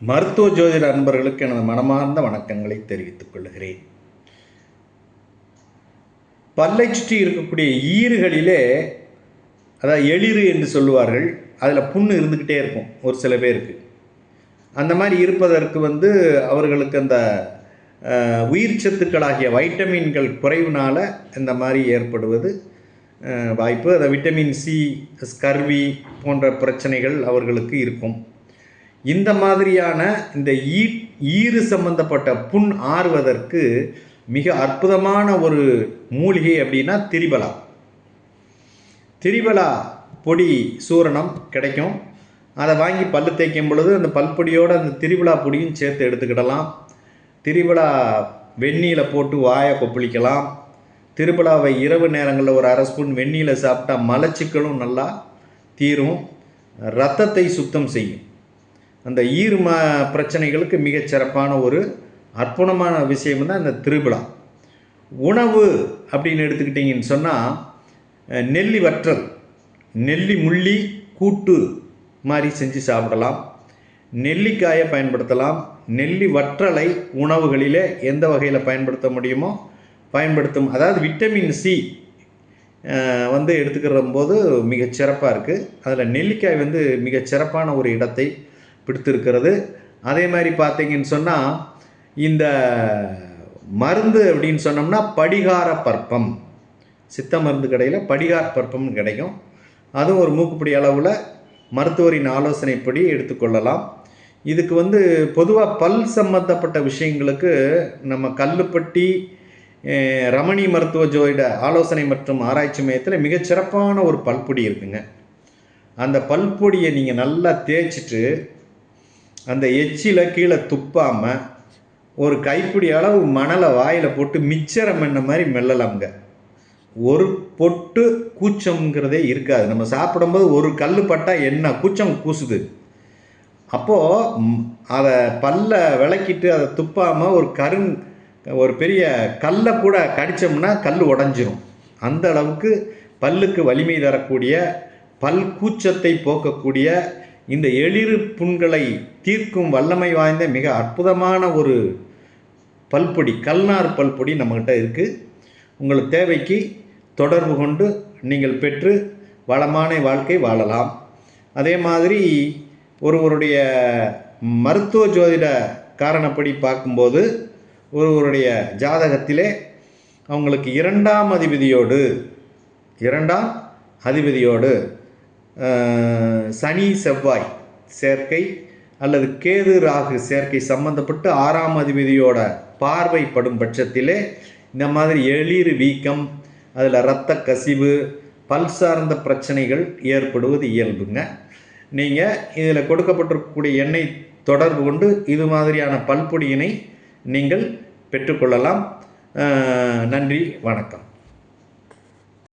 மருத்துவ ஜோதிட அன்பர்களுக்கு எனது மனமார்ந்த வணக்கங்களை தெரிவித்துக் கொள்கிறேன். பல்லை சுற்றி இருக்கக்கூடிய ஈறுகளிலே அதாவது எளிறு என்று சொல்லுவார்கள் அதில் புண்ணு இருந்துக்கிட்டே இருக்கும் ஒரு சில பேருக்கு. அந்த மாதிரி இருப்பதற்கு வந்து அவர்களுக்கு அந்த உயிர் சத்துக்களாகிய வைட்டமின்கள் குறைவுனால இந்த மாதிரி ஏற்படுவது வாய்ப்பு. அதை விட்டமின் சி ஸ்கர்வி போன்ற பிரச்சனைகள் அவர்களுக்கு இருக்கும். இந்த மாதிரியான இந்த ஈ ஈறு சம்பந்தப்பட்ட புண் ஆறுவதற்கு மிக அற்புதமான ஒரு மூலிகை அப்படின்னா திரிபலா. திரிபலா பொடி சூரணம் கிடைக்கும். அதை வாங்கி பல்லு தேய்க்கும் பொழுது அந்த பல்பொடியோடு அந்த திரிபலா பொடியும் சேர்த்து எடுத்துக்கிடலாம். திரிபலா வெந்நீரில் போட்டு வாயை கொப்பளிக்கலாம். திருவிழாவை இரவு நேரங்களில் ஒரு அரை ஸ்பூன் வெந்நீரில் சாப்பிட்டா மலச்சிக்கலும் நல்லா தீரும். ரத்தத்தை சுத்தம் செய்யும். அந்த ஈர் ம பிரச்சனைகளுக்கு மிகச் சிறப்பான ஒரு அற்புதமான விஷயம் தான் இந்த திருவிழா. உணவு அப்படின்னு எடுத்துக்கிட்டிங்கன்னு சொன்னால் நெல்லி வற்றல் நெல்லி முள்ளி கூட்டு மாதிரி செஞ்சு சாப்பிடலாம். நெல்லிக்காயை பயன்படுத்தலாம். நெல்லி வற்றலை உணவுகளிலே எந்த வகையில் பயன்படுத்த முடியுமோ பயன்படுத்தும். அதாவது விட்டமின் சி வந்து எடுத்துக்கிற போது மிகச்சிறப்பாக இருக்குது அதில் நெல்லிக்காய் வந்து மிகச்சிறப்பான ஒரு இடத்தை பிடித்திருக்கிறது. அதே மாதிரி பார்த்தீங்கன்னு சொன்னால் இந்த மருந்து அப்படின்னு சொன்னோம்னா படிகார பற்பம். சித்த மருந்து கடையில் படிகார பற்பம்னு கிடைக்கும். அதுவும் ஒரு மூக்குப்பிடி அளவில் மருத்துவரின் ஆலோசனைப்படி எடுத்துக்கொள்ளலாம். இதுக்கு வந்து பொதுவாக பல் சம்பந்தப்பட்ட விஷயங்களுக்கு நம்ம கல்லுப்பட்டி ரமணி மருத்துவ ஜோதிட ஆலோசனை மற்றும் ஆராய்ச்சி மையத்தில் மிகச்சிறப்பான ஒரு பல்பொடி இருக்குங்க. அந்த பல்பொடியை நீங்கள் நல்லா தேய்ச்சிட்டு அந்த எச்சில கீழே துப்பாமல் ஒரு கைப்பிடி அளவு மணலை வாயில் போட்டு மிச்சரம் என்ன மாதிரி மெல்லலாம்ங்க. ஒரு பொட்டு கூச்சம்ங்கிறதே இருக்காது. நம்ம சாப்பிடும்போது ஒரு கல் பட்டா என்ன கூச்சம் கூசுது. அப்போது அதை பல்ல விளக்கிட்டு அதை துப்பாமல் ஒரு கருங் ஒரு பெரிய கல்லை கூட கடித்தோம்னா கல் உடஞ்சிரும். அந்த அளவுக்கு பல்லுக்கு வலிமை தரக்கூடிய பல் கூச்சத்தை போக்கக்கூடிய இந்த எளிறு புண்களை தீர்க்கும் வல்லமை வாய்ந்த மிக அற்புதமான ஒரு பல்பொடி கல்நார் பல்பொடி நம்மக்கிட்ட இருக்குது உங்களுக்கு தேவைக்கு தொடர்பு கொண்டு நீங்கள் பெற்று வளமான வாழ்க்கை வாழலாம். அதே மாதிரி ஒருவருடைய மருத்துவ ஜோதிட காரணப்படி பார்க்கும்போது ஒருவருடைய ஜாதகத்திலே அவங்களுக்கு இரண்டாம் அதிபதியோடு இரண்டாம் அதிபதியோடு சனி செவ்வாய் சேர்க்கை அல்லது கேது ராகு சேர்க்கை சம்பந்தப்பட்டு ஆறாம் அதிபதியோட பார்வைப்படும் பட்சத்திலே இந்த மாதிரி எளிர் வீக்கம் அதில் இரத்த கசிவு பல் சார்ந்த பிரச்சனைகள் ஏற்படுவது இயல்புங்க. நீங்கள் இதில் கொடுக்கப்பட்டிருக்கக்கூடிய எண்ணெய் தொடர்பு கொண்டு இது மாதிரியான பல்பொடியினை நீங்கள் பெற்றுக்கொள்ளலாம். நன்றி வணக்கம்.